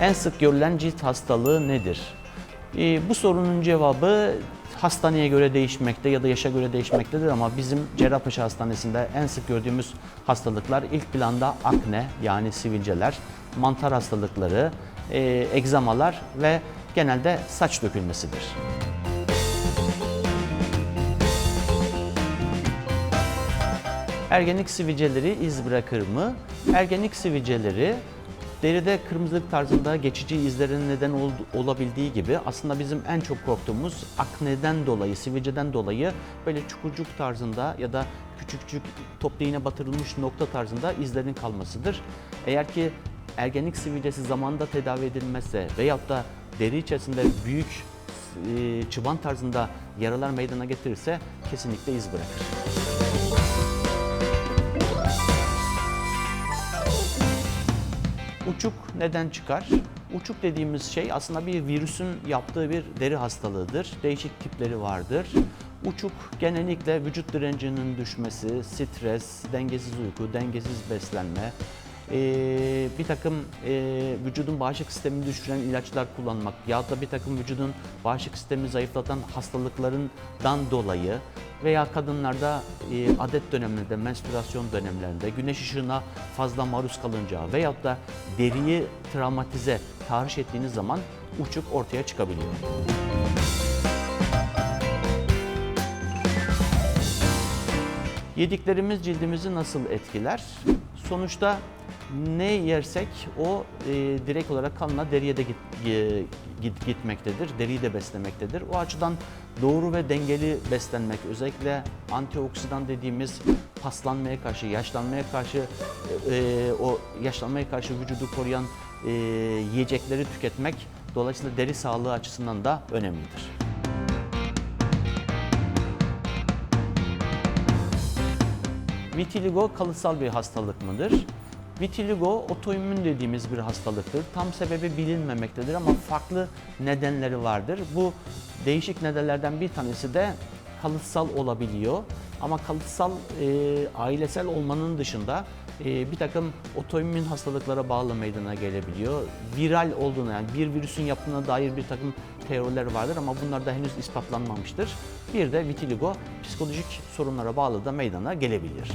En sık görülen cilt hastalığı nedir? Ee, bu sorunun cevabı hastaneye göre değişmekte ya da yaşa göre değişmektedir ama bizim Cerrahpaşa Hastanesi'nde en sık gördüğümüz hastalıklar ilk planda akne yani sivilceler, mantar hastalıkları, e, egzamalar ve genelde saç dökülmesidir. Ergenlik sivilceleri iz bırakır mı? Ergenlik sivilceleri deride kırmızılık tarzında geçici izlerin neden ol- olabildiği gibi aslında bizim en çok korktuğumuz akneden dolayı, sivilceden dolayı böyle çukurcuk tarzında ya da küçük küçük toplu iğne batırılmış nokta tarzında izlerin kalmasıdır. Eğer ki ergenlik sivilcesi zamanında tedavi edilmezse veyahut da deri içerisinde büyük çıban tarzında yaralar meydana getirirse kesinlikle iz bırakır. Uçuk neden çıkar? Uçuk dediğimiz şey aslında bir virüsün yaptığı bir deri hastalığıdır. Değişik tipleri vardır. Uçuk genellikle vücut direncinin düşmesi, stres, dengesiz uyku, dengesiz beslenme, eee, bir takım eee, vücudun bağışıklık sistemini düşüren ilaçlar kullanmak ya da bir takım vücudun bağışıklık sistemini zayıflatan hastalıklarından dolayı veya kadınlarda e, adet dönemlerinde, menstrüasyon dönemlerinde güneş ışığına fazla maruz kalınca veyahut da deriyi travmatize, tahriş ettiğiniz zaman uçuk ortaya çıkabiliyor. Yediklerimiz cildimizi nasıl etkiler? Sonuçta ne yersek o e, direkt olarak kanla deriye de git, e, git- gitmektedir, deriyi de beslemektedir. O açıdan doğru ve dengeli beslenmek, özellikle antioksidan dediğimiz paslanmaya karşı, yaşlanmaya karşı, e, e, o yaşlanmaya karşı vücudu koruyan e, yiyecekleri tüketmek dolayısıyla deri sağlığı açısından da önemlidir. Vitiligo kalıtsal bir hastalık mıdır? Vitiligo otoimmün dediğimiz bir hastalıktır. Tam sebebi bilinmemektedir ama farklı nedenleri vardır. Bu değişik nedenlerden bir tanesi de kalıtsal olabiliyor. Ama kalıtsal e, ailesel olmanın dışında e, bir takım otoimmün hastalıklara bağlı meydana gelebiliyor. Viral olduğuna yani bir virüsün yaptığına dair bir takım teoriler vardır ama bunlar da henüz ispatlanmamıştır. Bir de vitiligo psikolojik sorunlara bağlı da meydana gelebilir.